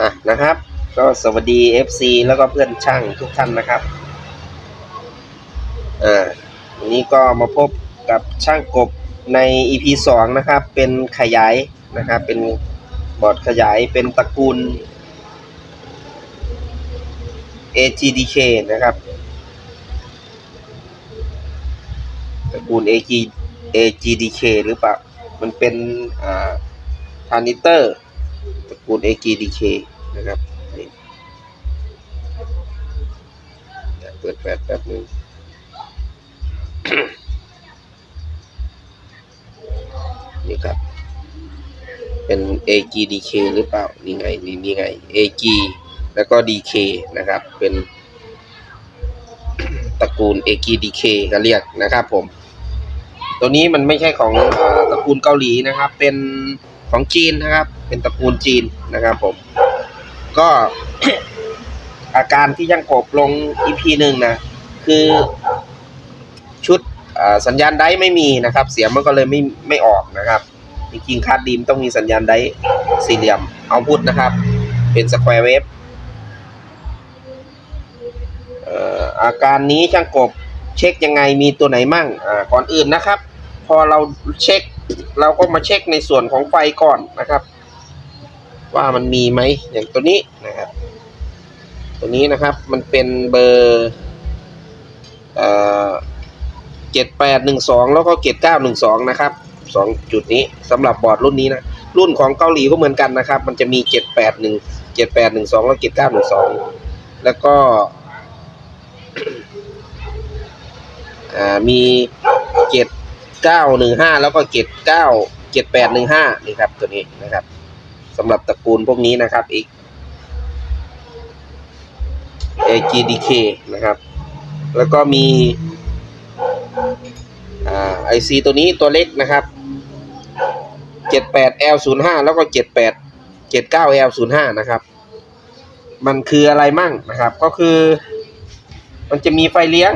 อะนะครับ ก็สวัสดี FC แล้วก็เพื่อนช่างทุกท่านนะครับอ่าวันนี้ก็มาพบกับช่างกบใน EP 2 นะครับ เป็นขยายนะครับ เป็นบอร์ดขยายเป็นตระกูล AGDK นะครับตระกูล AG AGDK หรือเปล่า มันเป็นอ่าทานิเตอร์ ตระกูล AGDK นะครับนี่เปิดแฟลชแป๊บนึงนี่ครับ เป็น AGDK หรือเปล่า นี่ไง นี่นี่ไง AG แล้วก็ DK นะครับ เป็นตระกูล AGDK ก็เรียกนะครับผม ตัวนี้มันไม่ใช่ของอตระกูลเกาหลีนะครับ เป็น ของจีนนะครับ เป็นตระกูลจีนนะครับผม ก็อาการที่ยังกบลง EP หนึ่งนะ คือชุดสัญญาณไดร์ไม่มีนะครับ เสียงมันก็เลยไม่ไม่ออกนะครับจริงๆคาดดีมต้องมีสัญญาณไดร์สี่เหลี่ยมเอาพุทนะครับ เป็นสแควร์เวฟอาการนี้ช่างกบเช็คยังไงมีตัวไหนมั่งก่อนอื่นนะครับ พอเราเช็ค เราก็มาเช็คในส่วนของไฟก่อนนะครับ ว่ามันมีไหมอย่างตัวนี้นะครับ ตัวนี้นะครับมันเป็นเบอร์เอ่อเจ็ดแปดหนึ่งสองแล้วก็เจ็ดเก้าหนึ่งสองนะครับสองจุดนี้สำหรับบอร์ดรุ่นนี้นะรุ่นของเกาหลีก็เหมือนกันนะครับ มันจะมีเจ็ดแปดหนึ่งเจ็ดแปดหนึ่งสองแล้วเจ็ดเก้าหนึ่งสองแล้วก็อ่ามีเจ็ด เก้าหนึ่งห้าแล้วก็เจ็ดเก้าเจ็ดแปดหนึ่งห้านี่ครับตัวนี้นะครับสำหรับตระกูลพวกนี้นะครับอีก AGDK นะครับ แล้วก็มีอ่า IC ตัวนี้ตัวเล็กนะครับ 78L05 แล้วก็ 78 79L05 นะครับ มันคืออะไรมั่งนะครับ ก็คือ มันจะมีไฟเลี้ยง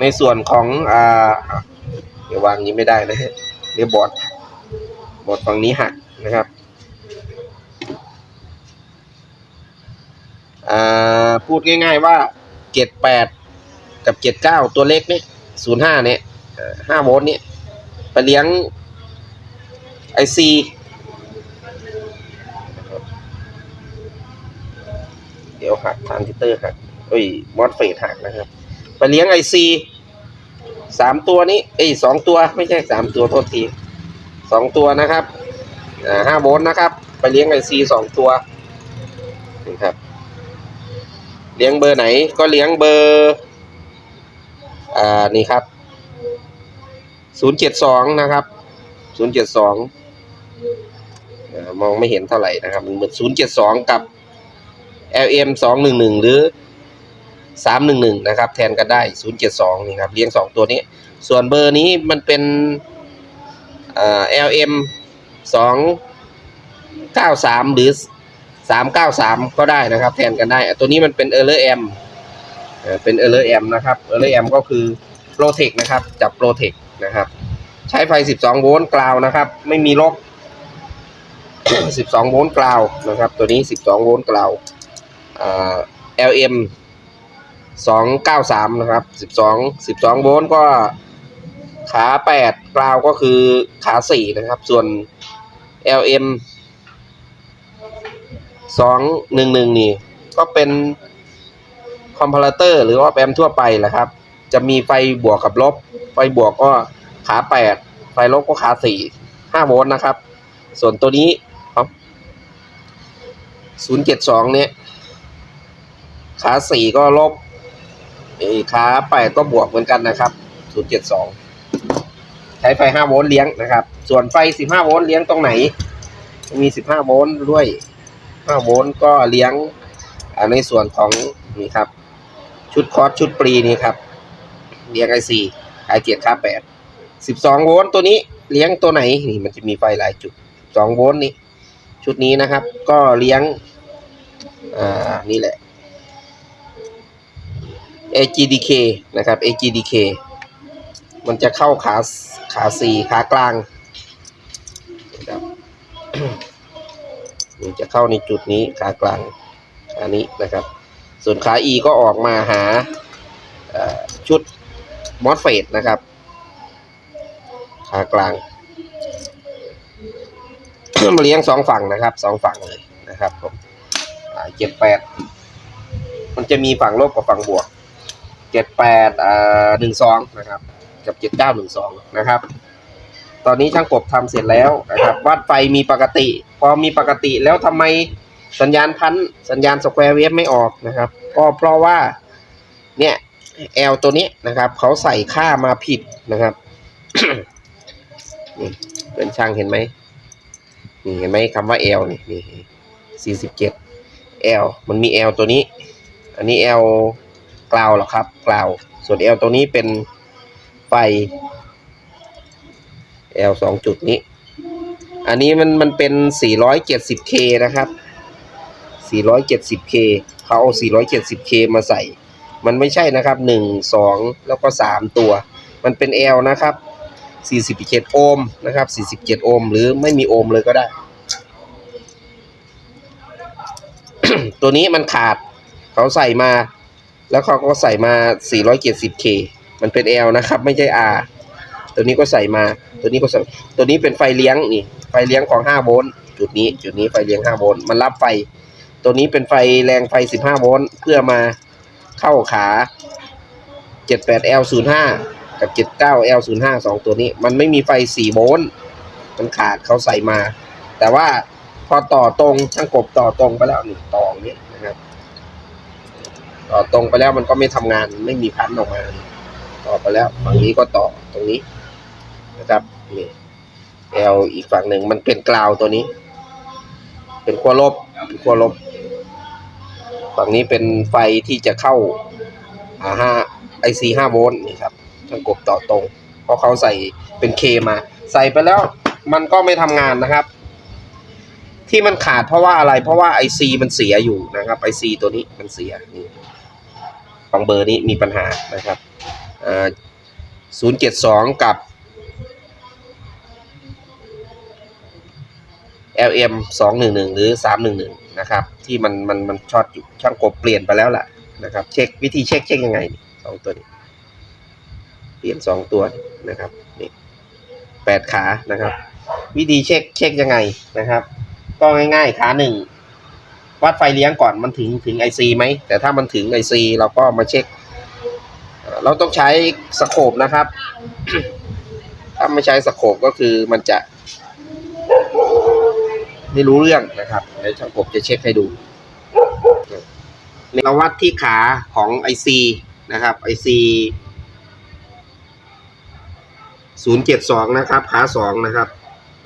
ในส่วนของอ่า เดี๋ยววางนี้ไม่ได้นะฮะเดี๋ยวบอร์ดบอร์ดฝั่งนี้หักนะครับอ่าพูดง่าย ๆว่าเจ็ดแปดกับเจ็ดเก้าตัวเล็กนี่ศูนย์ห้าเนี่ยห้าโวลต์นี่ไปเลี้ยงไอซีเดี๋ยวหักทรานซิสเตอร์หักเอ้ยมอสเฟตหักนะครับ ไปเลี้ยงไอซี สามตัวนี้เอ้สองตัวไม่ใช่สามตัวโทษทีสองตัวนะครับห้าโวลต์นะครับ ไปเลี้ยงไอซีสองตัวนี่ครับ เลี้ยงเบอร์ไหนก็เลี้ยงเบอร์อ่านี่ครับศูนย์เจ็ดสองนะครับศูนย์เจ็ดสองมองไม่เห็นเท่าไหร่นะครับมันเหมือนศูนย์เจ็ดสองกับ LM สองหนึ่งหนึ่งหรือ สามหนึ่งหนึ่งนะครับ แทนกันได้ศูนย์เจ็ดสองนี่ครับ เลี้ยงสองตัวนี้ ส่วนเบอร์นี้มันเป็นเอ่า LM สองเก้าสามหรือสามเก้าสามก็ได้นะครับ แทนกันได้ ตัวนี้มันเป็นเออร์เลอร์แอมเป็นเออร์เลอร์แอมนะครับเออร์เลอร์แอมก็คือโปรเทคนะครับ จับโปรเทคนะครับ ใช้ไฟ 12 โวลต์กราวนะครับ ไม่มีล็อก12 โวลต์กราวนะครับ ตัวนี้ 12 โวลต์กราวอ่า LM 293 นะครับ 12 12 โวลต์ก็ขา 8กราวก็คือขา 4 นะครับ ส่วน LM สองหนึ่งหนึ่งนี่ ก็เป็นคอมพาราเตอร์หรือว่าแอมทั่วไปแหละครับ จะมีไฟบวกกับลบ ไฟบวกก็ขาแปดไฟลบก็ขาสี่ห้าโวลต์นะครับ ส่วนตัวนี้ศูนย์เจ็ดสองเนี่ย ขาสี่ก็ลบ เอ้ยขาแปดก็บวกเหมือนกันนะครับศูนย์เจ็ดสองใช้ไฟห้าโวลต์เลี้ยงนะครับ ส่วนไฟสิบห้าโวลต์เลี้ยงตรงไหน มีสิบห้าโวลต์ด้วย5โวลต์ก็เลี้ยงในส่วนของนี่ครับ ชุดคอร์สชุดปรีนี่ครับเลี้ยงไอซีไอเจ็ดค่าแปดสิบสองโวลต์ตัวนี้เลี้ยงตัวไหนนี่มันจะมีไฟหลายจุดสองโวลต์นี่ชุดนี้นะครับ ก็เลี้ยงอ่านี่แหละ AGDK นะครับ AGDK มันจะเข้าขาขาสี่ขากลางนะครับนี่จะเข้าในจุดนี้ขากลางอันนี้นะครับ ส่วนขา E ก็ออกมาหาชุดมอสเฟตนะครับ ขากลางมาเลี้ยงสองฝั่งนะครับสองฝั่งเลยนะครับผมเจ็ดแปดมันจะมีฝั่งลบกับฝั่งบวก เจ็ดแปดอ่าหนึ่งสองนะครับ กับเจ็ดเก้าหนึ่งสองนะครับ ตอนนี้ช่างกบทำเสร็จแล้วนะครับวัดไฟมีปกติ พอมีปกติแล้วทำไมสัญญาณพันสัญญาณสแควร์เวฟไม่ออกนะครับ ก็เพราะว่าเนี่ย L ตัวนี้นะครับเขาใส่ค่ามาผิดนะครับนี่เป็นช่างเห็นไหมนี่เห็นไหมคำว่า L นี่นี่สี่สิบเจ็ด L มันมี L ตัวนี้ อันนี้ L กลาวหรอครับกลาวส่วน L ตัวนี้เป็นไฟ L สองจุดนี้ อันนี้มันมันเป็น 470K นะครับ 470K เขาเอา 470K มาใส่ มันไม่ใช่นะครับ 1 2 แล้วก็ 3 ตัว มันเป็น L นะครับ 47 โอห์มนะครับ 47 โอห์มหรือไม่มีโอห์มเลยก็ได้ ตัวนี้มันขาดเขาใส่มา แล้วเขาก็ใส่มา 470K มันเป็น L นะครับ ไม่ใช่ R ตัวนี้ก็ใส่มา ตัวนี้ก็ใส่ ตัวนี้เป็นไฟเลี้ยงนี่ ไฟเลี้ยงของ 5 โวลต์ จุดนี้ จุดนี้ไฟเลี้ยง 5 โวลต์ มันรับไฟ ตัวนี้เป็นไฟแรงไฟ 15 โวลต์ เพื่อมาเข้าขา 78L05 กับ 79L05 สองตัวนี้ มันไม่มีไฟ 4 โวลต์ มันขาดเขาใส่มา แต่ว่าพอต่อตรงช่างกบต่อตรงไปแล้วนี่ต่ออย่างนี้นะครับ ต่อตรงไปแล้วมันก็ไม่ทำงานไม่มีพันออกมา ต่อไปแล้วฝั่งนี้ก็ต่อตรงนี้นะครับนี่ L อีกฝั่งหนึ่งมันเป็นกราวตัวนี้ เป็นขั้วลบเป็นขั้วลบ ฝั่งนี้เป็นไฟที่จะเข้าอ่าห้าไอซีห้าโวลต์นี่ครับช่างกบต่อตรง เพราะเขาใส่เป็นเคมา ใส่ไปแล้วมันก็ไม่ทำงานนะครับ ที่มันขาดเพราะว่าอะไร เพราะว่าไอซีมันเสียอยู่นะครับไอซีตัวนี้มันเสียนี่ฝั่งเบอร์นี้มีปัญหานะครับศูนย์เจ็ดสองกับ LM สองหนึ่งหนึ่งหรือสามหนึ่งหนึ่งนะครับ ที่มันมันมันช็อตอยู่ช่างกบเปลี่ยนไปแล้วล่ะนะครับ เช็ควิธีเช็คเช็คยังไงสองตัวนี้ เปลี่ยนสองตัวนะครับนี่แปดขานะครับ วิธีเช็คเช็คยังไงนะครับ ก็ง่ายๆขาหนึ่งวัดไฟเลี้ยงก่อนมันถึงถึงไอซีไหม แต่ถ้ามันถึงไอซีเราก็มาเช็ค เราต้องใช้สโคปนะครับ ถ้าไม่ใช้สโคปก็คือมันจะ ไม่รู้เรื่องนะครับเดี๋ยวช่างผมจะเช็คให้ดูเราวัดที่ขาของ IC นะครับ IC ศูนย์เจ็ดสองนะครับ ขาสองนะครับ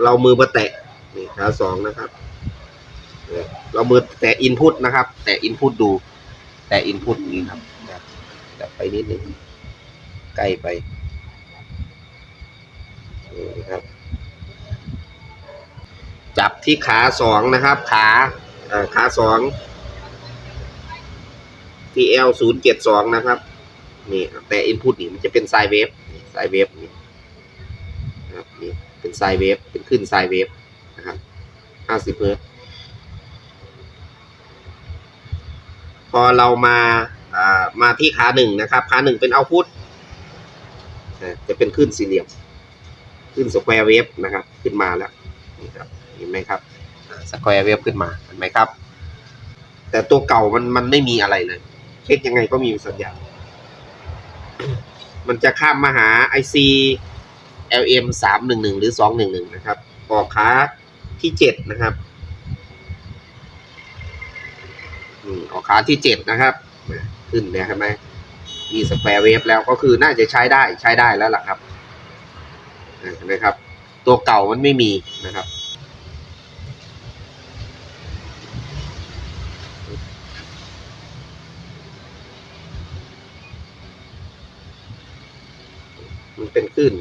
เรามือมาแตะนี่ขาสองนะครับ เนี่ยเรามือแตะอินพุตนะครับ แตะอินพุตดู แตะอินพุตนี่ครับแตะไปนิดนึงใกล้ไปนี่ครับ จับที่ขาสองนะครับ ขาขาสองที่ L ศูนย์เจ็ดสองนะครับนี่แต่ input นี่มันจะเป็นไซเวฟไซเวฟนี่ครับนี่เป็นไซเวฟเป็นขึ้นไซเวฟนะครับห้าสิบเฮิร์ต พอเรามาอ่ามาที่ขาหนึ่งนะครับ ขาหนึ่งเป็นเอาพุตจะเป็นขึ้นสี่เหลี่ยม ขึ้นสแควร์เวฟนะครับ ขึ้นมาแล้วนี่ครับเห็นไหมครับสแควร์เวฟขึ้นมาเห็นไหมครับ แต่ตัวเก่ามันมันไม่มีอะไรเลย เช็คยังไงก็มีสัญญาณมันจะข้ามมาหา IC LM สามหนึ่งหนึ่งหรือสองหนึ่งหนึ่งนะครับออกขาที่เจ็ดนะครับ อืมออกขาที่เจ็ดนะครับ ขึ้นเนี่ยเห็นไหมมีสแควร์เวฟแล้วก็คือน่าจะใช้ได้ใช้ได้แล้วล่ะครับเห็นไหมครับ ตัวเก่ามันไม่มีนะครับมันเป็นขึ้น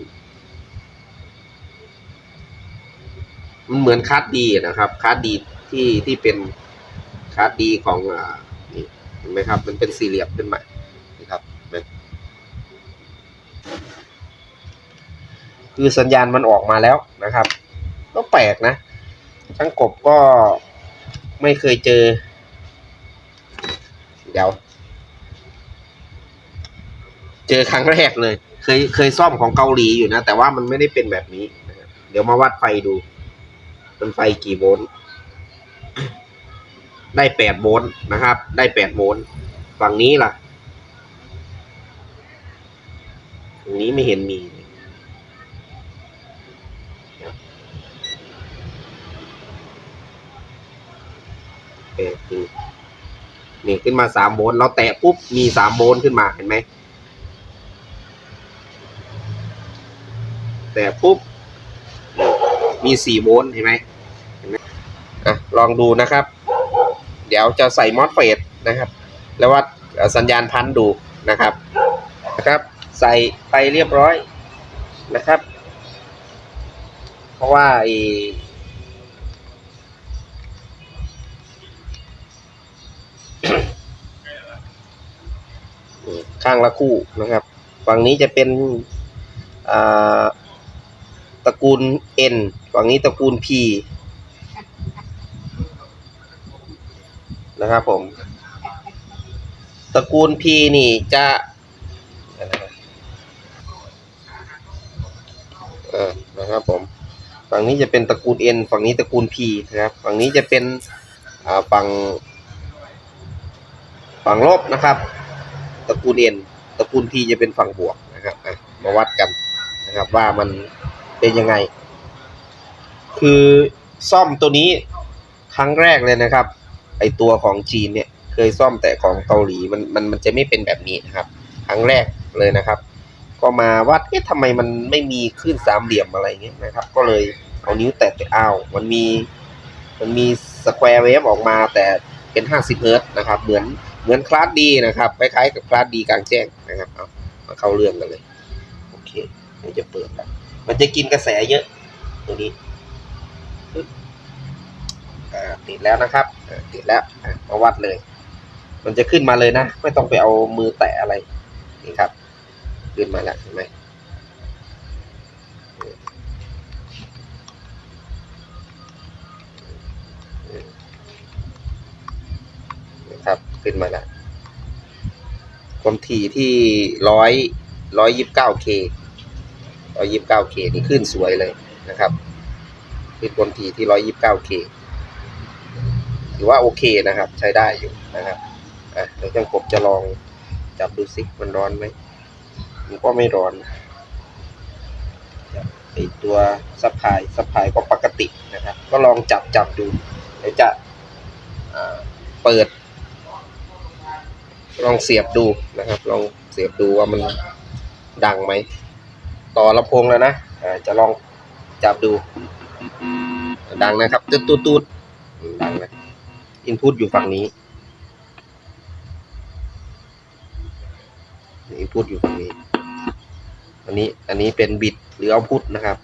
มันเหมือนคาดดีนะครับคาร์ดดีที่ที่เป็น คาร์ดดีของอ่านี่เห็นไหมครับ มันเป็นสี่เหลี่ยมขึ้นมานะครับคือสัญญาณมันออกมาแล้วนะครับ ก็แปลกนะช่างกบก็ไม่เคยเจอ เดี๋ยว เจอครั้งแรกเลย เคยเคยซ่อมของเกาหลีอยู่นะ แต่ว่ามันไม่ได้เป็นแบบนี้ เดี๋ยวมาวัดไฟดู มันไฟกี่โวลต์ ได้แปดโวลต์นะครับ ได้แปดโวลต์ฝั่งนี้ล่ะฝั่งนี้ไม่เห็นมีเลยแปดดูนี่ขึ้นมาสามโวลต์เราแตะปุ๊บมีสามโวลต์ขึ้นมาเห็นไหมแต่ปุ๊บมีสี่โวลต์เห็นไหมเห็นไหมอะลองดูนะครับ เดี๋ยวจะใส่มอสเฟตนะครับ แล้ววัดสัญญาณพันดูนะครับนะครับ ใส่ไปเรียบร้อยนะครับ เพราะว่าไอ้ข้างละคู่นะครับ ฝั่งนี้จะเป็นตระกูล N ฝั่งนี้ตระกูล P นะครับผม ตระกูล P นี่จะเออนะครับผม ฝั่งนี้จะเป็นตระกูล N ฝั่งนี้ตระกูล P นะครับ ฝั่งนี้จะเป็นอ่าฝั่งฝั่งลบนะครับ ตระกูล N ตระกูล P จะเป็นฝั่งบวกนะครับมาวัดกันนะครับว่ามันเป็นยังไง คือซ่อมตัวนี้ครั้งแรกเลยนะครับ ไอตัวของจีนเนี่ยเคยซ่อมแต่ของเกาหลีมันมันมันจะไม่เป็นแบบนี้นะครับ ครั้งแรกเลยนะครับ ก็มาวัดเอ๊ะทำไมมันไม่มีคลื่นสามเหลี่ยมอะไรเงี้ยนะครับ ก็เลยเอานิ้วแตะไปอ้าวมันมีมันมีสแควร์เวฟออกมาแต่เป็น 50เฮิร์ตนะครับเหมือนเหมือนคลาสดีนะครับคล้ายๆกับคลาสดีกลางแจ้งนะครับเอามาเข้าเรื่องกันเลยโอเคเดี๋ยวจะเปิดแล้วมันจะกินกระแสเยอะตัวนี้ ติดแล้วนะครับติดแล้วมาวัดเลย มันจะขึ้นมาเลยนะ ไม่ต้องไปเอามือแตะอะไรนี่ครับ ขึ้นมาแล้วเห็นไหมนะครับขึ้นมาแล้วความถี่ที่ร้อยร้อยยิบเก้าเคร้อยยิบเก้าเคนี่ขึ้นสวยเลยนะครับขึ้นความถี่ที่ร้อยยิบเก้าเค ถือว่าโอเคนะครับ ใช้ได้อยู่นะครับอะเดี๋ยวจังกบจะลองจับดูสิมันร้อนไหมมันก็ไม่ร้อนไอตัวซัพพายซัพพายก็ปกตินะครับ ก็ลองจับจับดูเดี๋ยวจะเปิด ลองเสียบดูนะครับ ลองเสียบดูว่ามันดังไหม ต่อลำโพงแล้วนะจะลองจับดู ดังนะครับตูดตูดตูดดังนะ อินพุตอยู่ฝั่งนี้อินพุตอยู่ฝั่งนี้ อันนี้ อันนี้เป็นบิตหรือเอาพุตนะครับ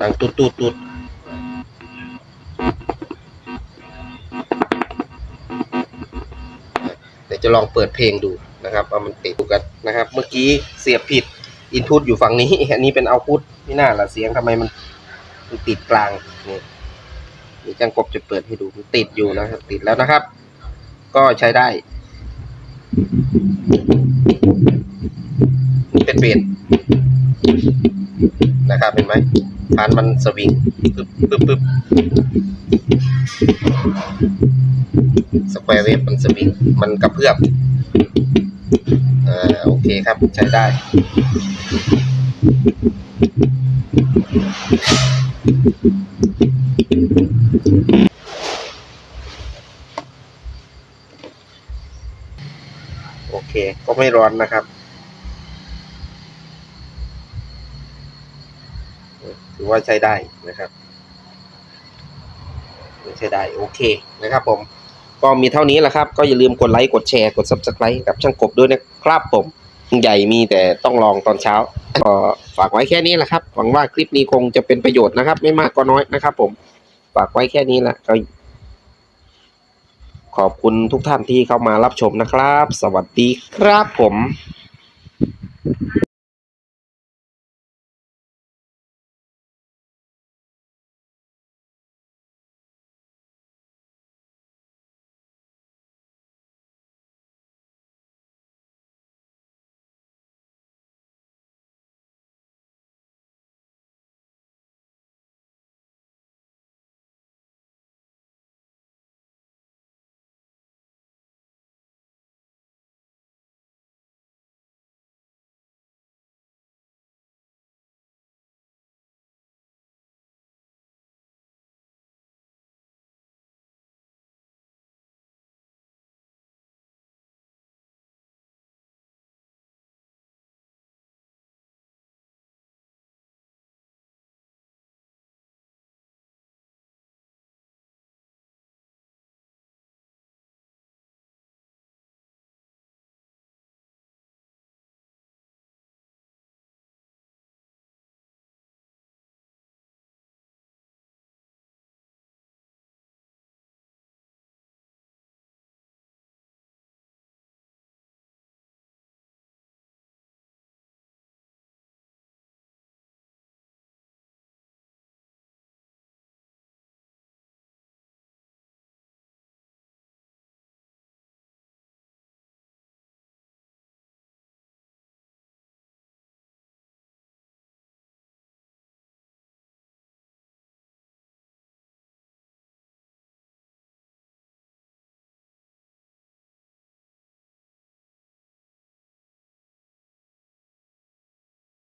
ดังตูดตูดตูดเดี๋ยวจะลองเปิดเพลงดูนะครับว่ามันติดดูกันนะครับ เมื่อกี้เสียบผิดอินพุตอยู่ฝั่งนี้ อันนี้เป็นเอาพุตนี่น่าละเสียงทำไมมันมันติดกลางนี่ นี่จังกบจะเปิดให้ดูมันติดอยู่นะครับ ติดแล้วนะครับ ก็ใช้ได้นี่เป็นเบสนะครับเห็นไหมฐานมันสวิงปึ๊บปึ๊บปึ๊บสแควร์เวฟมันสวิงมันกระเพื่อมอ่าโอเคครับใช้ได้ โอเค ก็ไม่ร้อนนะครับ ถือว่าใช้ได้นะครับใช้ได้โอเคนะครับผม ก็มีเท่านี้แหละครับ ก็อย่าลืมกดไลค์กดแชร์กด subscribe กับช่างกบด้วยนะครับผมใหญ่มีแต่ต้องลองตอนเช้า ก็ฝากไว้แค่นี้แหละครับ หวังว่าคลิปนี้คงจะเป็นประโยชน์นะครับ ไม่มากก็น้อยนะครับผม ฝากไว้แค่นี้แหละก็ขอบคุณทุกท่านที่เข้ามารับชมนะครับ สวัสดีครับผม